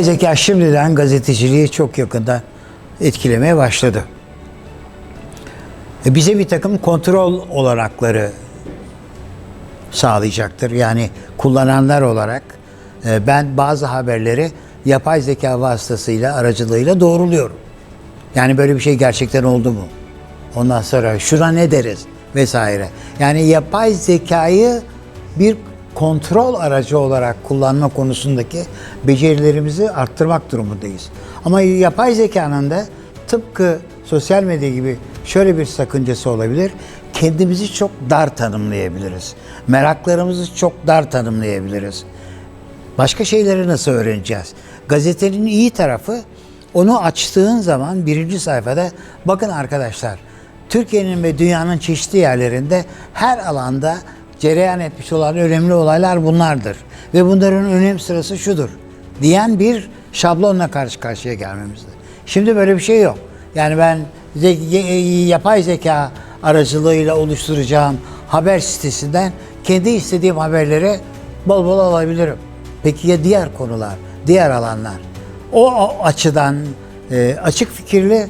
Zeka şimdiden gazeteciliği çok yakında etkilemeye başladı. E, Bize bir takım kontrol olanakları sağlayacaktır. Yani kullananlar olarak e, ben bazı haberleri yapay zeka vasıtasıyla, aracılığıyla doğruluyorum. Yani böyle bir şey gerçekten oldu mu? Ondan sonra şuna ne deriz vesaire. Yani yapay zekayı bir kontrol aracı olarak kullanma konusundaki becerilerimizi arttırmak durumundayız. Ama yapay zekanın da tıpkı sosyal medya gibi şöyle bir sakıncası olabilir. Kendimizi çok dar tanımlayabiliriz. Meraklarımızı çok dar tanımlayabiliriz. Başka şeyleri nasıl öğreneceğiz? Gazetenin iyi tarafı onu açtığın zaman birinci sayfada bakın arkadaşlar Türkiye'nin ve dünyanın çeşitli yerlerinde her alanda cereyan etmiş olan önemli olaylar bunlardır. Ve bunların önem sırası şudur diyen bir şablonla karşı karşıya gelmemizdir. Şimdi böyle bir şey yok. Yani ben ye- yapay zeka aracılığıyla oluşturacağım haber sitesinden kendi istediğim haberleri bol bol alabilirim. Peki ya diğer konular, diğer alanlar? O açıdan e, açık fikirli e,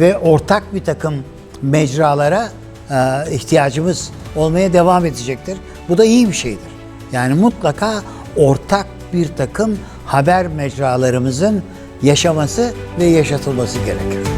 ve ortak bir takım mecralara e, ihtiyacımız olmaya devam edecektir. Bu da iyi bir şeydir. Yani mutlaka ortak bir takım haber mecralarımızın yaşaması ve yaşatılması gerekir.